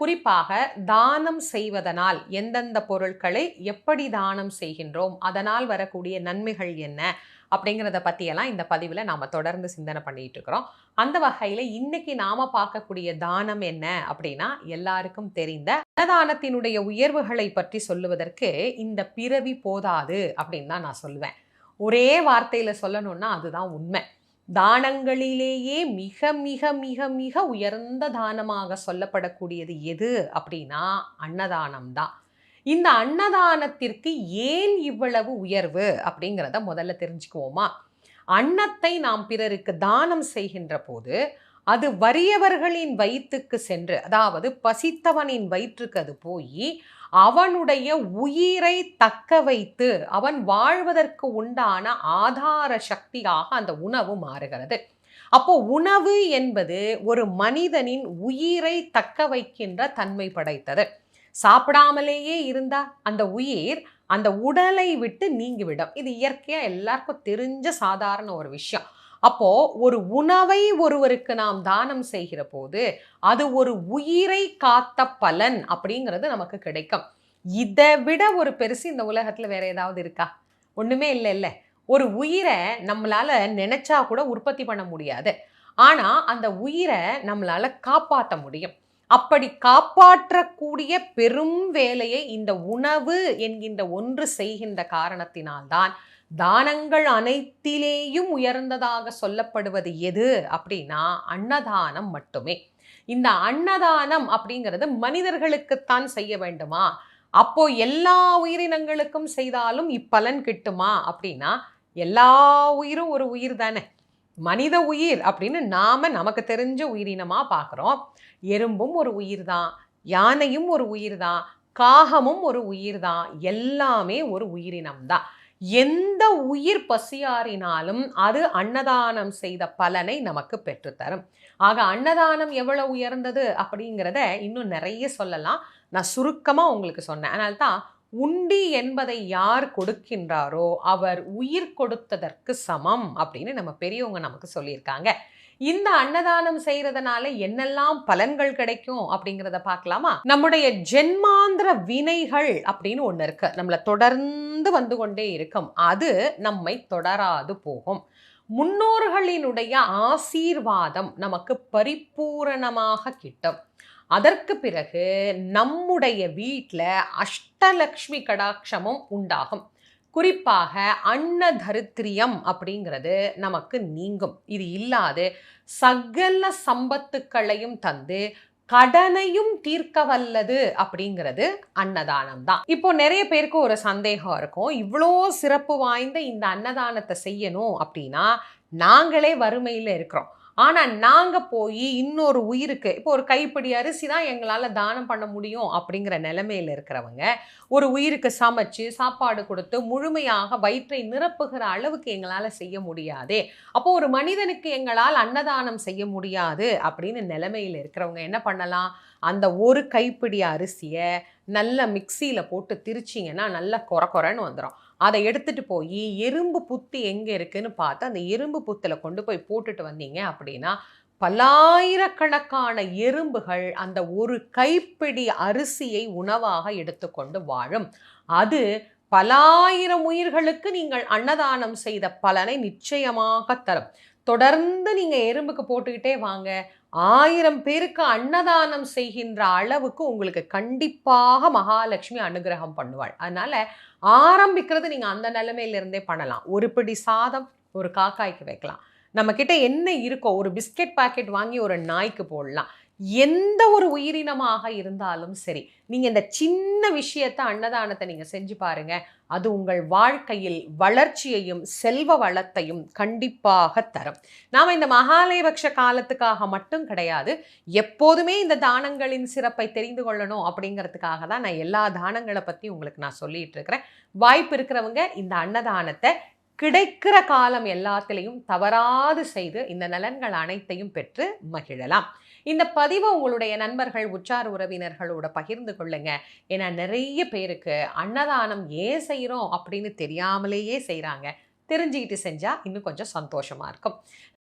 குறிப்பாக தானம் செய்வதனால் எந்தெந்த பொருட்களை எப்படி தானம் செய்கின்றோம் அதனால் வரக்கூடிய நன்மைகள் என்ன அப்படிங்கிறத பற்றியெல்லாம் இந்த பதிவில் நாம் தொடர்ந்து சிந்தனை பண்ணிகிட்டு இருக்கிறோம். அந்த வகையில் இன்னைக்கு நாம் பார்க்கக்கூடிய தானம் என்ன அப்படின்னா எல்லாருக்கும் தெரிந்த அன்னதானத்தினுடைய உயர்வுகளை பற்றி சொல்லுவதற்கு இந்த பிறவி போதாது அப்படின்னு தான் நான் சொல்லுவேன். ஒரே வார்த்தையில் சொல்லணும்னா அதுதான் உண்மை. தானங்களிலேயே மிக மிக மிக மிக உயர்ந்த தானமாக சொல்லப்படக்கூடியது எது அப்படின்னா அன்னதானம் தான். இந்த அன்னதானத்திற்கு ஏன் இவ்வளவு உயர்வு அப்படிங்கிறத முதல்ல தெரிஞ்சுக்குவோமா? அன்னத்தை நாம் பிறருக்கு தானம் செய்கின்ற போது அது வறியவர்களின் வயிற்றுக்கு சென்று அதாவது பசித்தவனின் வயிற்றுக்கு அது போய் அவனுடைய உயிரை தக்க வைத்து அவன் வாழ்வதற்கு உண்டான ஆதார சக்தியாக அந்த உணவு மாறுகிறது. அப்போ உணவு என்பது ஒரு மனிதனின் உயிரை தக்க வைக்கின்ற தன்மை படைத்தது. சாப்பிடாமலேயே இருந்தா அந்த உயிர் அந்த உடலை விட்டு நீங்கிவிடும். இது இயற்கையாக எல்லாருக்கும் தெரிஞ்ச சாதாரண ஒரு விஷயம். அப்போ ஒரு உணவை ஒருவருக்கு நாம் தானம் செய்கிற போது அது ஒரு உயிரை காத்த பலன் அப்படிங்கிறது நமக்கு கிடைக்கும். இதை விட ஒரு பெருசு இந்த உலகத்துல வேற ஏதாவது இருக்கா? ஒண்ணுமே இல்லை இல்லை. ஒரு உயிரை நம்மளால நினைச்சா கூட உற்பத்தி பண்ண முடியாது. ஆனா அந்த உயிரை நம்மளால காப்பாற்ற முடியும். அப்படி காப்பாற்றக்கூடிய பெரும் வேலையை இந்த உணவு என்கின்ற ஒன்று செய்கின்ற காரணத்தினால்தான் தானங்கள் அனைத்திலேயும் உயர்ந்ததாக சொல்லப்படுவது எது அப்படின்னா அன்னதானம் மட்டுமே. இந்த அன்னதானம் அப்படிங்கிறது மனிதர்களுக்குத்தான் செய்ய வேண்டுமா? அப்போ எல்லா உயிரினங்களுக்கும் செய்தாலும் இப்பலன் கிட்டுமா? அப்படின்னா எல்லா உயிரும் ஒரு உயிர் தானே. மனித உயிர் அப்படின்னு நாம நமக்கு தெரிஞ்ச உயிரினமா பார்க்குறோம். எறும்பும் ஒரு உயிர் தான் யானையும் ஒரு உயிர் தான் காகமும் ஒரு உயிர் தான் எல்லாமே ஒரு உயிரினம் தான். எந்த உயிர் பசியாறினாலும் அது அன்னதானம் செய்த பலனை நமக்கு பெற்றுத்தரும். ஆக அன்னதானம் எவ்வளோ உயர்ந்தது அப்படிங்கிறத இன்னும் நிறைய சொல்லலாம். நான் சுருக்கமாக உங்களுக்கு சொன்னேன். அதனால தான் உண்டி என்பதை யார் கொடுக்கின்றாரோ அவர் உயிர் கொடுத்ததற்கு சமம் அப்படின்னு நம்ம பெரியவங்க நமக்கு சொல்லியிருக்காங்க. இந்த அன்னதானம் செய்யறதுனால என்னெல்லாம் பலன்கள் கிடைக்கும் அப்படிங்கிறத பார்க்கலாமா? நம்முடைய ஜென்மாந்திர வினைகள் அப்படின்னு ஒன்று இருக்கு. நம்மளை தொடர்ந்து வந்து கொண்டே இருக்கும். அது நம்மை தொடராது போகும். முன்னோர்களினுடைய ஆசீர்வாதம் நமக்கு பரிபூரணமாக கிட்டும். அதற்கு பிறகு நம்முடைய வீட்டில் அஷ்டலக்ஷ்மி கடாட்சமும் உண்டாகும். குறிப்பாக அன்னதரித்திரியம் அப்படிங்கிறது நமக்கு நீங்கும். இது இல்லாது சகல சம்பத்துக்களையும் தந்து கடனையும் தீர்க்க வல்லது அப்படிங்கிறது அன்னதானம் தான். இப்போ நிறைய பேருக்கு ஒரு சந்தேகம் இருக்கும். இவ்வளோ சிறப்பு வாய்ந்த இந்த அன்னதானத்தை செய்யணும் அப்படின்னா நாங்களே வறுமையில் இருக்கிறோம். ஆனால் நாங்கள் போய் இன்னொரு உயிருக்கு இப்போ ஒரு கைப்பிடி அரிசி தான் எங்களால் தானம் பண்ண முடியும் அப்படிங்கிற நிலைமையில் இருக்கிறவங்க ஒரு உயிருக்கு சமைச்சு சாப்பாடு கொடுத்து முழுமையாக வயிற்றை நிரப்புகிற அளவுக்கு எங்களால் செய்ய முடியாதே. அப்போ ஒரு மனிதனுக்கு எங்களால் அன்னதானம் செய்ய முடியாது அப்படின்னு நிலைமையில் இருக்கிறவங்க என்ன பண்ணலாம்? அந்த ஒரு கைப்பிடி அரிசியை நல்ல மிக்சியில் போட்டு திரிச்சிங்கன்னா நல்லா கொர கொரன்னு வந்துடும் அதை எடுத்துகிட்டு போய் எறும்பு புத்து எங்கே இருக்குதுன்னு பார்த்து அந்த எறும்பு புத்தில் கொண்டு போய் போட்டுட்டு வந்தீங்க அப்படின்னா பல்லாயிரக்கணக்கான எறும்புகள் அந்த ஒரு கைப்பிடி அரிசியை உணவாக எடுத்துக்கொண்டு வாழும். அது பலாயிரம் உயிர்களுக்கு நீங்கள் அன்னதானம் செய்த பலனை நிச்சயமாக தரும். தொடர்ந்து நீங்கள் எறும்புக்கு போட்டுக்கிட்டே வாங்க. ஆயிரம் பேருக்கு அன்னதானம் செய்கின்ற அளவுக்கு உங்களுக்கு கண்டிப்பாக மகாலட்சுமி அனுகிரகம் பண்ணுவாள். அதனால ஆரம்பிக்கிறது நீங்கள் அந்த நிலைமையிலிருந்தே பண்ணலாம். ஒரு பிடி சாதம் ஒரு காக்காய்க்கு வைக்கலாம். நம்ம கிட்ட என்ன இருக்கோ ஒரு பிஸ்கெட் பாக்கெட் வாங்கி ஒரு நாய்க்கு போடலாம். எந்த ஒரு உயிரினமாக இருந்தாலும் சரி நீங்கள் இந்த சின்ன விஷயத்தை அன்னதானத்தை நீங்கள் செஞ்சு பாருங்க. அது உங்கள் வாழ்க்கையில் வளர்ச்சியையும் செல்வ வளத்தையும் கண்டிப்பாக தரும். நாம் இந்த மகாலயபக்ஷ காலத்துக்காக மட்டும் கிடையாது எப்போதுமே இந்த தானங்களின் சிறப்பை தெரிந்து கொள்ளணும் அப்படிங்கிறதுக்காக தான் நான் எல்லா தானங்களை பற்றி உங்களுக்கு நான் சொல்லிட்டு இருக்கிறேன். வாய்ப்பு இருக்கிறவங்க இந்த அன்னதானத்தை கிடைக்கிற காலம் எல்லாத்திலையும் தவறாது செய்து இந்த நலன்கள் அனைத்தையும் பெற்று மகிழலாம். இந்த பதிவை உங்களுடைய நண்பர்கள் உற்றார் உறவினர்களோட பகிர்ந்து கொள்ளுங்க. ஏன்னா நிறைய பேருக்கு அன்னதானம் ஏன் செய்கிறோம் அப்படின்னு தெரியாமலேயே செய்கிறாங்க தெரிஞ்சுக்கிட்டு செஞ்சால் இன்னும் கொஞ்சம் சந்தோஷமாக இருக்கும்.